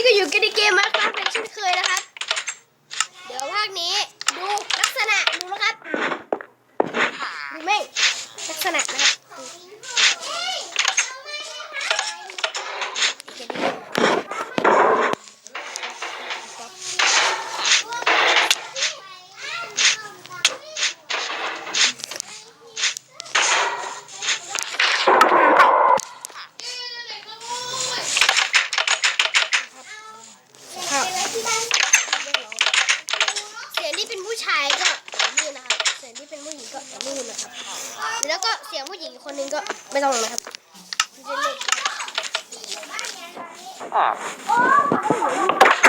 นี้ก็อยู่กันในเกมมาครับเป็นเช่นเคยนะครับ เดี๋ยวภาคนี้ดูลักษณะดูนะครับดูแม่งลักษณะนะครับจะดีครับเสียงที่เป็นผู้ชายก็นี่นะครับ เป็นผู้หญิงก็นู่นนะครับแล้วก็เสียงผู้หญิงอีกคนนึงก็ไม่ต้องนะครับมันจะเล็ก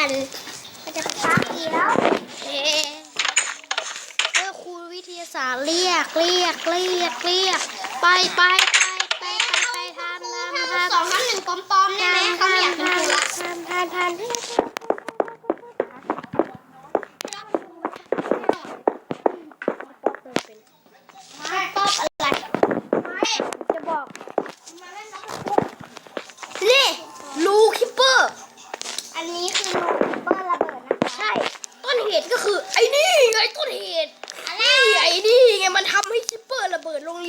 ายหน่อยละกันก็จะพักเดียวเอ๊ะเออครูวิทยาศาสตร์เรียกเรียกเรียกเรียกไปไปไปไปไปไปทานทานถ้าทานสองน้ำหนึ่งปลอมๆได้ไหมเขาไม่อยากเป็นครูละทานทานทานป๊อปอะไรจะบอก นี่ลูคิปเปอร์ อันนี้คือโนเปอร์ระเบิดนะคะ ใช่ ต้นเหตุก็คือไอ้นี่ไงต้นเหตุนี่ไอ้นี่ไงมันทำให้คิปเปอร์ระเบิดโรงเ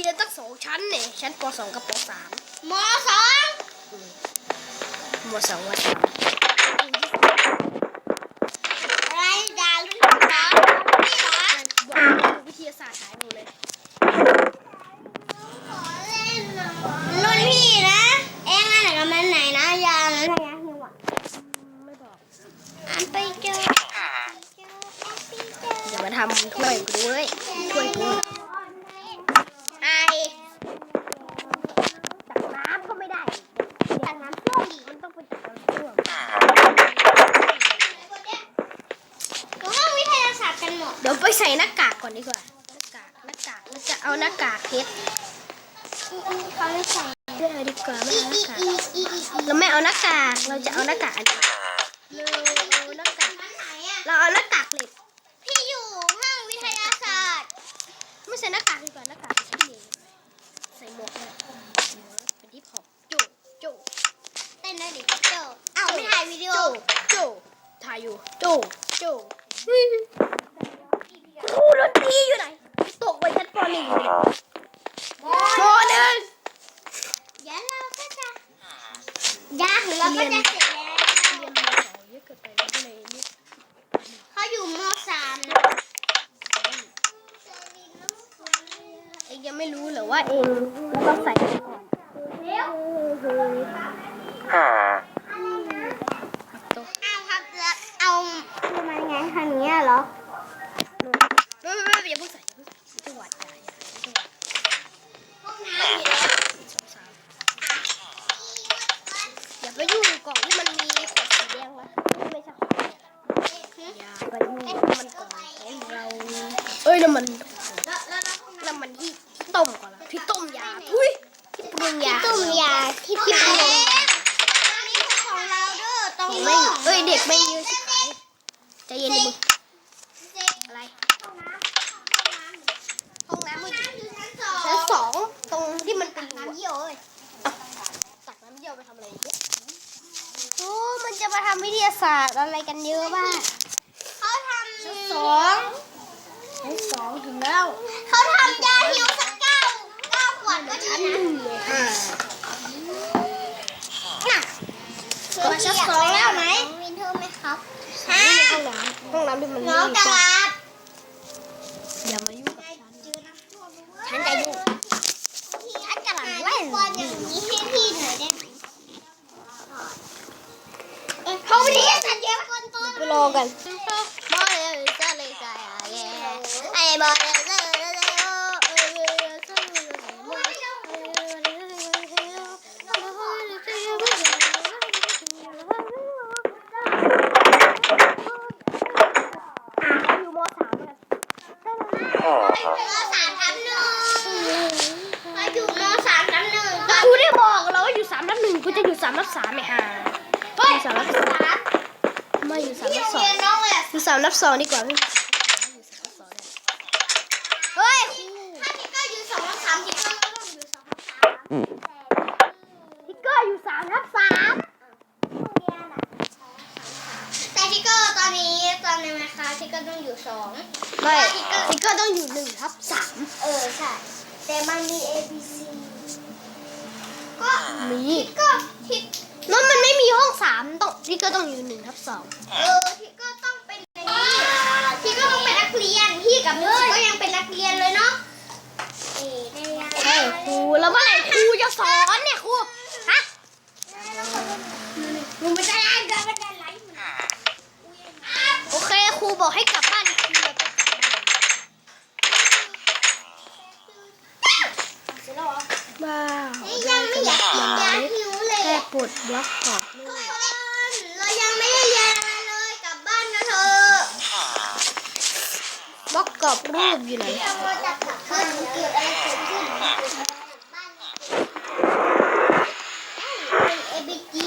รียนตั้งสองชั้นเนี่ยชั้นป .2 กับป .3 มสองม .2 วัดอะไรด่ารุ่นพี่เหรอพี่เหรอบอกวิทยาศาสตร์หายหมดเลยรุ่นพี่นะ เอ็งอะไรกับมันไหนนะยาแล้วนะยาหิวอะไม่บอกอันไปเจออย่ามาทำถ้วยกูด้วยถ้วยกูไอตักน้ำก็ไม่ได้ ตักน้ำท่วมดิ มันต้องเป็นตักน้ำท่วม ก็ห้องวิทยาศาสตร์กันหมด เดี๋ยวไป ใส่หน้ากากก่อนดีกว่า หน้ากาก หน้ากากเราจะเอาหน้ากากเพชรเขาไม่ใส่เลือกดีกว่าไม่อีเอาหอีน้ากากอีอีอีเราไม่เอาหน้ากาก เราจะเอาหน้ากากอันนี้เราเอาหน้ากากมันไหนอะเราเอาหน้ากากเหล็กพี่อยู่ห้องวิทยาศาสตร์ ไม่ใส่หน้ากากดีกว่าหน้ากากที่เหลวใส่หมวกเลยเป็นที่พอปโจโจเต้นได้ดิโจเอาไม่ถ่ายวิดีโอโจโจถ่ายอยู่โจโจ ครูดนตรีอยู่ไหน ตกไปชั้นปหนึ่งเลยปหนึ่งเดี๋ยวเราก็จะยาของเราก็จะเสร็จแล้วเรียนมาสองเยอะเกินไปแล้วก็เลยนี่เขาอยู่มสามเองยังไม่รู้เหรอว่าเองต้องใส่อะไรก่อนาที่พี่ปรุงนี่ของเราด้อตรงเด็กนี้ไม่เอ้ยเด็กไม่ยืนใจเย็นดิมึงอะไรห้องน้ำมึงอยู่ชั้นสชั้นองสองตรงที่มันเป็นน้ำเยี่ยวเอ้ยตักน้ำเยี่ยวไปทำอะไรเยอะโอ้มันจะมาทำวิทยาศาสตร์อะไรกันเยอะบ้างเขาทำชั้นสองชั้นสองถึงแล้วเขาทำยาหิวสักเก้าเก้าขวดก็ดีชั้นะ น้ำที่มันน้องจะรับอย่ามายุ่งฉันฉัจะยุ่งฉันจะหลังเล่นอย่างนี้ให้พี่หน่อยได้ไหมเขาไม่ได้สัญญาคนต้นรอกันบอลเลยจะเลยจอะไรไอ้บอลเลย มสามทับหนึ่งเขาอยู่มสามทับหนึ่งก็กูได้บอกแล้วว่าอยู่สามทับหนึ่งกูจะอยู่สามทับสามไอ้ห่าเฮ้ยอยู่สามทับสามไม่อยู่สามที่ทัโรบงสอเรีงยนน้องเลยอยู่สามทับสองดีกว่าพี่ เฮ้ยถ้าทิกเกอร์อยู่สองทับสามทิกเกอร์ก็ต้องอยู่สองทับสาม ทิกเกอร์อยู่สามทับสาม แต่ทิกเกอร์ตอนนี้ตอ นในแมคคาทิกเกอร์ต้องอยู่สองไม่ทิกเกอร์ต้องอยู่หนึ่งทับสามเออใช่ แต่มันมี A B C ก็มีทิกเกอร์ทิกนั่นมันไม่มีห้องสามต้องทิกเกอร์ต้องอยู่หนึ่งทับสองเออทิกเกอร์ต้องเป็นในนี้ทิกเกอร์ต้องเป็นนักเรียนพี่กับมิวสิกก็ยังเป็นนักเรียนเลยเนาะเอ๊ะได้ยังใช่ครูแล้วเมื่อไหร่ครูจะสอนเนี่ยครูฮะมึงไม่ได้ไล่ไม่ได้ไล่โอ เคครูบอกให้กลับบ้านครูเลยไปกลับบ้านว้าวนี่ยังไม่อยากกินยาหิวเลยแค่อะ ปลดบล็อกก่อนทุกคนเรายังไม่ได้เรียนอะไรเลยกลับบ้านกันเถอะบล็อกกรอบรูปอยู่ไหน เราจะกลับบ้านเกิดอะไรเกิดขึ้นบ้านเป็นเอบิจี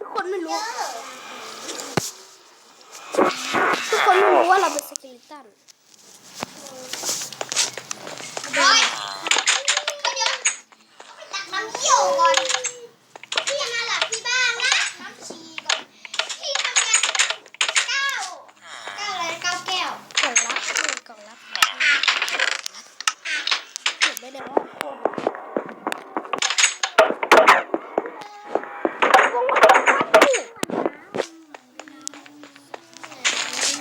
ทุกคนไม่รู้ ทุกคนไม่รู้ว่าเราเป็ นสเกลิตันโอ๊ยก็เดี๋ยวไปตักน้ำเยี่ยวก่อนพี่มาหลับที่บ้านนะน้ำชีก่อนพี่ทำงานเก้าเก้าอะไรเก้าแก้วกล่องรับหนึ่งกล่องรับเก็บไม่ได้ว่าโคตร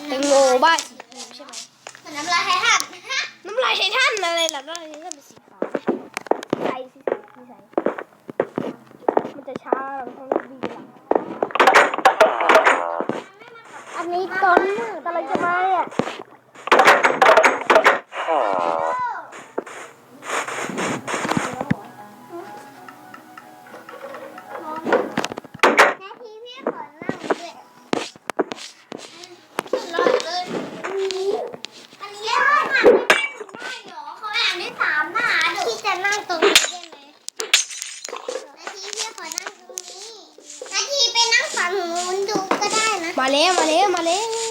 แตงโมบ้านสีชมพูใช่ไหม เหมือนน้ำลายไททัน น้ำลายไททันอะไรล่ะน้ำลายไททันเป็นสีขาวใสสีใสสีใสมันจะช้าเราต้องรีบหลังอันนี้ต้นกำลังจะมาเนี่ย นาทีพี่ขอนั่งด้วยขึ้นรถเลย อันนี้เล่นห้องอ่านได้เหรอเขาอ่านได้สามหน้าดูพี่จะนั่งตรงนี้ได้ไหมนาทีพี่ขอ นั่งต